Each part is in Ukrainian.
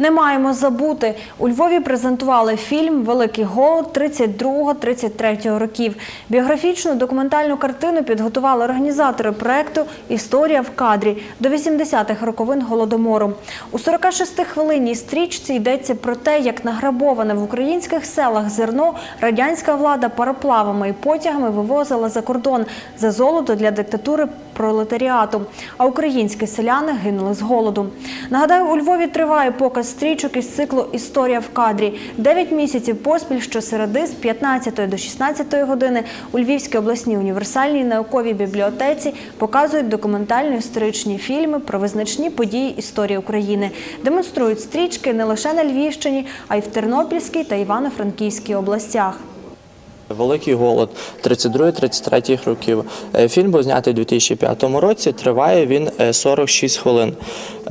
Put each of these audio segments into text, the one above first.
Не маємо забути. У Львові презентували фільм Великий голод 32-33 років. Біографічну документальну картину підготували організатори проекту Історія в кадрі до 80-х роковин голодомору. У 46-хвилинній стрічці йдеться про те, як награбоване в українських селах зерно радянська влада пароплавами і потягами вивозила за кордон за золото для диктатури пролетаріату. А українські селяни гинули з голоду. Нагадаю, у Львові триває показ стрічок із циклу Історія в кадрі. Дев'ять місяців поспіль щосереди з 15 до 16 години у Львівській обласній універсальній науковій бібліотеці показують документально-історичні фільми про визначні події історії України. Демонструють стрічки не лише на Львівщині, а й в Тернопільській та Івано-Франківській областях. Великий голод 32-33 років. Е, Фільм був знятий у 2005 році. Триває він е, 46 хвилин.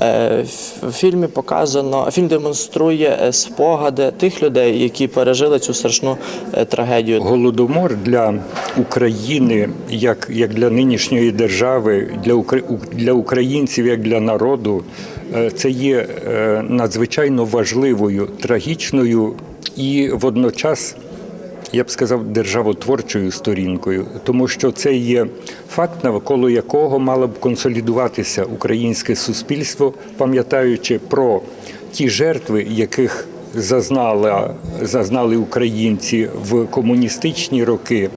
Е, В фільмі показано фільм демонструє е, спогади тих людей, які пережили цю страшну е, трагедію. Голодомор для України, як, як для нинішньої держави, для, для українців, як для народу, е, це є е, надзвичайно важливою, трагічною і водночас. Я б сказав, державотворчою сторінкою, тому що це є факт, навколо якого мало б консолідуватися українське суспільство, пам'ятаючи про ті жертви, яких зазнала, зазнали українці в комуністичні роки.